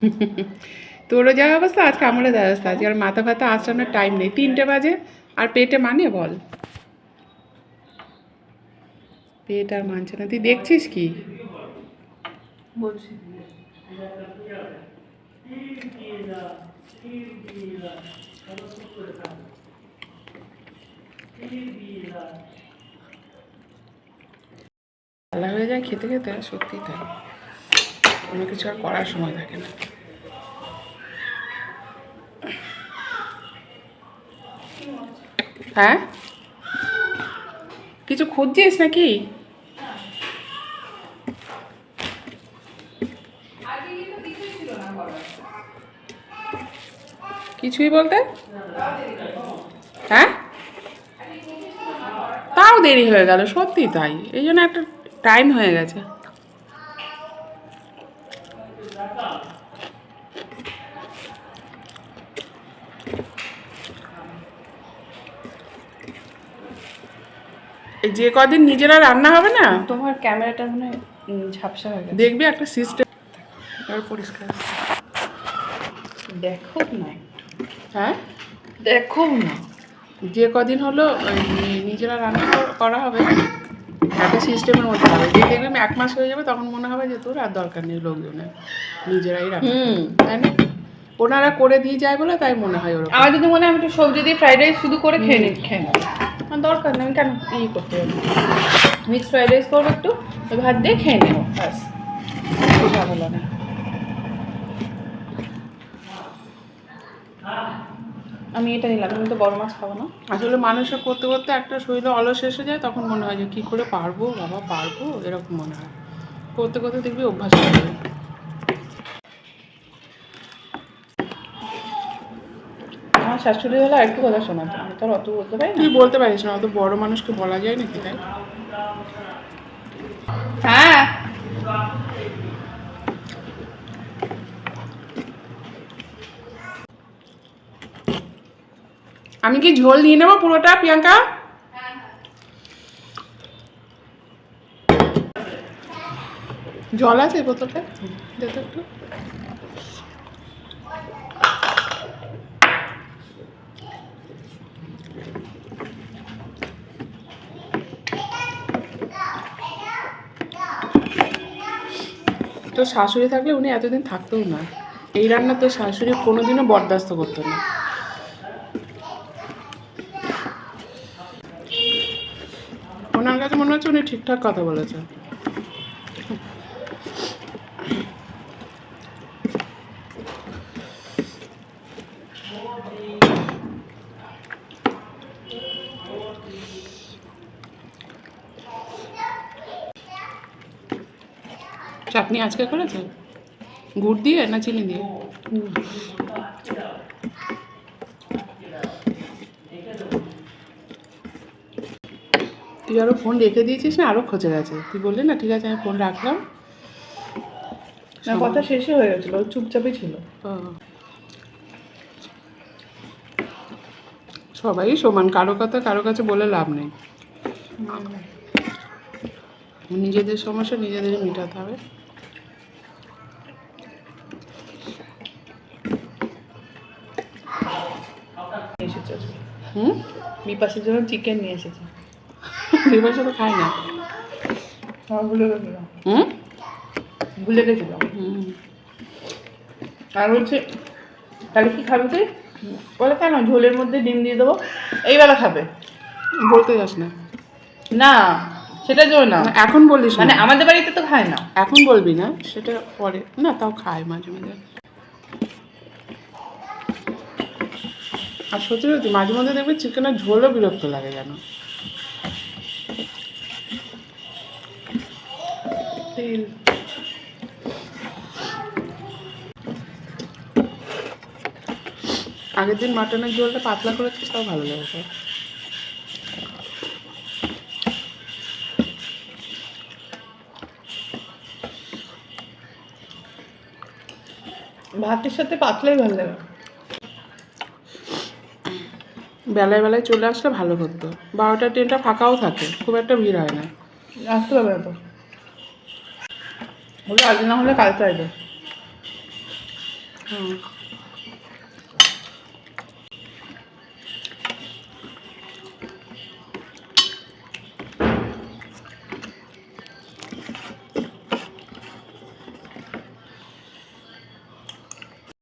তোরও যা অবস্থা? আজকে আমারও যা অবস্থা। আজকে আর মাথা ফাতা আঁচড়ানোর টাইম নেই। তিনটে বাজে আর পেটে মানে বল। পেট আর মানছে না। তুই দেখছিস কি? বলছি। বেলা হয়ে যায় খেতে খেতে সত্যি তাই। কোনো কিছু আর করার সময় থাকে না। হ্যাঁ? কিছু খুঁজছিস নাকি? কিছুই বলতে? হ্যাঁ? তাও দেরি হয়ে গেল, সত্যি তাই। এই জন্য একটা টাইম হয়ে গেছে। যে কদিন নিজেরা রান্না হবে না? তোমার ক্যামেরাটা মনে ঝাপসা হয়ে গেছে। দেখবি একটা সিস্টেম পরিষ্কার। দেখো না হ্যাঁ? দেখো না। যে কদিন হলো নিজেরা রান্না করা হবে একটা সিস্টেমের মধ্যে হবে। যে দেখবি এক মাস হয়ে যাবে তখন মনে হবে যে তোর আর দরকার নেই লোকজনের। নিজেরাই রান্না তাই না? ওনারা করে দিয়ে যায় বলে তাই মনে হয় ওরকম। আমার যদি মনে হয় আমি একটু সবজি দিয়ে ফ্রাইড রাইস শুধু করে খেয়ে নিই খেয়ে নেব। আমার দরকার নেই আমি কেন ই করতে হবে মিক্স ফ্রাইড রাইস করব একটু ওই ভাত দিয়ে খেয়ে নেব ব্যাস। ঝামেলা নেই আমি এটা নিলাম আমি তো বড় মাছ খাব না। আসলে মানুষের করতে করতে একটা শরীরে অলস এসে যায় তখন মনে হয় যে কী করে পারব বাবা পারব এরকম মনে হয়। করতে করতে দেখবি অভ্যাস হয়ে যাবে আমার শাশুড়ি হলে আর একটু কথা শোনাতো আমি তো আর অত বলতে পারি তুই বলতে পারিস না অত বড় মানুষকে বলা যায় নাকি তাই? হ্যাঁ। আমি কি ঝোল নিয়ে নেব পুরোটা প্রিয়াঙ্কা? জল আছে বোতলটা? দে একটু। তোর শাশুড়ি থাকলে উনি এতদিন থাকতেও না। এই রান্না তোর শাশুড়ি কোনোদিনও বরদাস্ত করতো না। ওনার কাছে মনে হচ্ছে উনি ঠিকঠাক কথা বলেছেন। চাটনি আজকে করেছে? গুড় দিয়ে না চিনি দিয়ে? তুই আরও ফোন রেখে দিয়েছিস না? আরও খোঁজে গেছে। তুই বললি না ঠিক আছে আমি ফোন রাখলাম। না কথা শেষে হয়ে গেছিল চুপচাপই ছিল। সবাই সমান কারও কথা কারও কাছে বলে লাভ নেই। নিজেদের সমস্যা নিজেদেরই মেটাতে হবে। আজকে। হুম? বিপাশের জন্য চিকেন নিয়ে এসেছে। বিপাশা তো খাই না। ভুলে গেছিলাম। হুম? ভুলে গেছিলাম। হুম। আর বলছে তাহলে কি খাবি তুই? বলে কেন ঝোলের মধ্যে ডিম দিয়ে দেবো। এই বেলা খাবে। বলতে যাস না। না সেটা না। না, এখন বলিস মানে আমাদের বাড়িতে তো খায় না। এখন বলবি না সেটা পরে। না তাও খায় মাঝে মাঝে। আর সত্যি সত্যি, মাঝে মধ্যে দেখবি চিকেনের ঝোলও বিরক্ত লাগে যেন। তেল। আগের দিন মাটনের ঝোলটা পাতলা করেছিস, তাও ভালো লেগেছে ভাতের সাথে পাতলাই ভালো লাগে। বেলায় বেলায় চলে আসলে ভালো হতো। বারোটা ট্রেনটা ফাঁকাও থাকে খুব একটা ভিড় হয় না। আসতে পারবে না তো বলে আজ না হলে কালকে আসবে। হুম।